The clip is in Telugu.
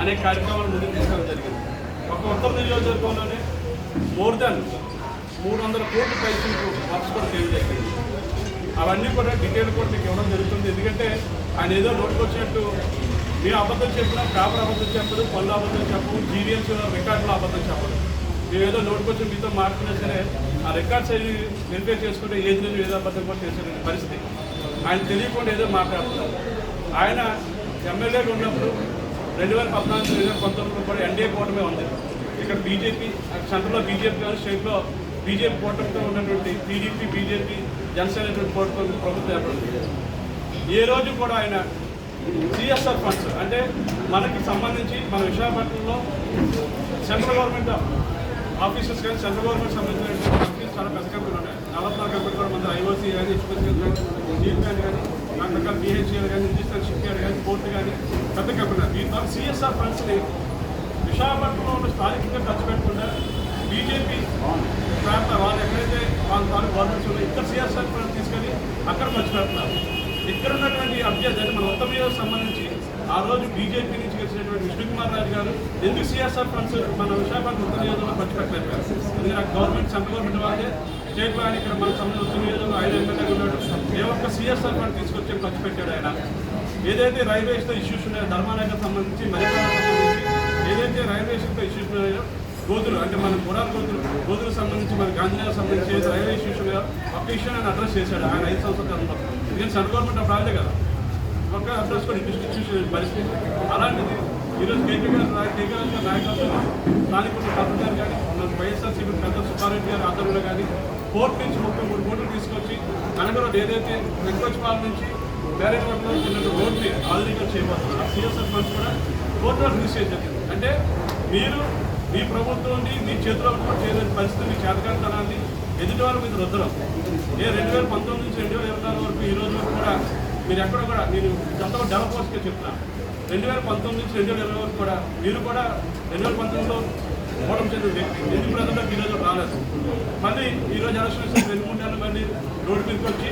అనే కార్యక్రమాలు ముందుకు తీసుకోవడం జరిగింది. ఒక ఉత్తర నియోజకవర్గంలోనే మోర్ దాన్ మూడు వందల కోట్ల పైసలకు వర్క్స్ కూడా చేయడం జరిగింది. అవన్నీ కూడా డీటెయిల్ కూడా మీకు ఇవ్వడం జరుగుతుంది. ఎందుకంటే ఆయన ఏదో నోటుకు వచ్చినట్టు మీరు అబద్ధం చెప్పినా పేపర్ అబద్ధం చెప్పదు పళ్ళు అబద్ధం చెప్పవు జీడిఎంసీ రికార్డులో అబద్ధం చెప్పదు మేము ఏదో నోటుకొచ్చి మీతో మాట్లాడినా సరే ఆ రికార్డ్స్ అవి వెరిఫై చేసుకుంటే ఏది లేదు ఏదో అబద్ధం కూడా చేసే పరిస్థితి. ఆయన తెలియకుండా ఏదో మాట్లాడుతున్నారు. ఆయన ఎమ్మెల్యేగా ఉన్నప్పుడు రెండు వేల పద్నాలుగు రెండు వేల పంతొమ్మిదిలో కూడా ఎన్డీఏ కూటమి ఉంది. ఇక్కడ బీజేపీ సెంట్రల్లో బీజేపీ కానీ స్టేట్లో బీజేపీ కూటమితో ఉన్నటువంటి టీడీపీ బీజేపీ జనసేన కూటమి ప్రభుత్వం ఏర్పడింది. ఏ రోజు కూడా ఆయన సిఎస్ఆర్ ఫండ్స్ అంటే మనకి సంబంధించి మన విశాఖపట్నంలో సెంట్రల్ గవర్నమెంట్ ఆఫీసెస్ కానీ సెంట్రల్ గవర్నమెంట్ సంబంధించిన ఆఫీస్ చాలా పెద్ద కంపెనీలు ఉన్నాయి. నలభై నాలుగు కంపెనీలు కూడా మన ఐఓసీ కానీ ఎక్స్ప్రెస్ కానీ జీల్ కానీ కానీ రకాల బిహెచ్ఎల్ కానీ హిందుస్థాన్ షిప్ యార్డ్ కానీ పోర్ట్ కానీ పెద్ద కంపెనీ దీని ద్వారా సిఎస్ఆర్ ఫండ్స్ని విశాఖపట్నంలో ఉన్న స్థానికంగా ఖర్చు పెట్టకుండా బీజేపీ ప్రాంత వాళ్ళు ఎక్కడైతే వాళ్ళ తాలూకు గవర్నమెంట్స్ ఉన్నాయి ఇక్కడ సిఎస్ఆర్ ఫండ్స్ తీసుకొని అక్కడ ఖర్చు పెడుతున్నారు. ఇక్కడ ఉన్నటువంటి అభ్యర్థి అంటే మన ఉత్తర సంబంధించి ఆ రోజు బీజేపీ నుంచి గెలిచినటువంటి విష్ణుకుమార్ రాజు గారు ఎందుకు సిఎస్ఆర్ ఫండ్స్ మన విశాఖపట్నం ఉత్తర నియోజకవర్గంలో ఖర్చు పెట్టలేదు? ఎందుకంటే నాకు గవర్నమెంట్ సెంట్రల్ గవర్నమెంట్ వాళ్ళే స్టేట్ బ్యాంక్ ఇక్కడ మన సమయంలో ఉత్తర ఐదు ఆయన ఎమ్మెల్యే ఉన్నాడు. ఏ ఒక్క సిఎస్ఆర్ ఫండ్ తీసుకొచ్చి ఖర్చు పెట్టాడు ఆయన. ఏదైతే రైల్వేస్తో ఇష్యూస్ ఉన్నాయో ధర్మానగర్ సంబంధించి మరిపాలకు సంబంధించి ఏదైతే రైల్వేస్తో ఇష్యూస్ ఉన్నాయో గోతులు అంటే మన గుడాల గోతులు గోతులకు సంబంధించి మన గాంధీనగర్ సంబంధించి ఏదైతే రైల్వే ఇష్యూస్ ఉన్నాయో ఒక్క ఇష్యూ ఆయన అడ్రస్ చేశాడు ఆయన ఐదు సంవత్సరాల కాలంలో ఎందుకంటే సెంట్రల్ గవర్నమెంట్ అప్పుడు రాలేదు కదా. ఒక్క అడ్రస్ కూడా ఇన్స్టిట్యూషన్ పరిస్థితి. అలాంటిది ఈరోజు కేకే గారు నాయకత్వం స్థానిక భద్ర గారు కానీ మన వైఎస్ఆర్సీపీ పెద్ద సుబ్బారెడ్డి గారి ఆధ్వర్యంలో కానీ కోర్టు నుంచి ముప్పై మూడు కోట్లు తీసుకొచ్చి కనగరోడ్ ఏదైతే వెంకటపాలెం నుంచి బ్యారేజ్ రోడ్లో చిన్న రోడ్ని ఆధునికం చేయబోతున్నారు. ఆ సిఎస్ఆర్ ఫండ్స్ కూడా కోర్టులో రిలీజ్ చేయడం అంటే మీరు మీ ప్రభుత్వం నుండి మీ చేతిలో కూడా చేయలేని పరిస్థితి మీ చేతకాంతనాన్ని ఎదుటి వారు మీద రుద్దరం. ఏ రెండు వేల పంతొమ్మిది నుంచి రెండు వేల ఇరవై నాలుగు వరకు ఈ రోజు వరకు కూడా మీరు ఎక్కడ కూడా నేను గతంలో డెవలపర్స్గా చెప్తున్నాను రెండు వేల పంతొమ్మిది నుంచి రెండు వేల ఇరవై వరకు కూడా మీరు కూడా రెండు వేల పంతొమ్మిదిలో ఓడం చెందిన వ్యక్తి ఎందుకు ప్రజలకు ఈరోజు రాలేదు? మళ్ళీ ఈరోజు రోజు ఎలక్షన్ రెండు మూడు నెలలు మళ్ళీ రోడ్డు మీదకి వచ్చి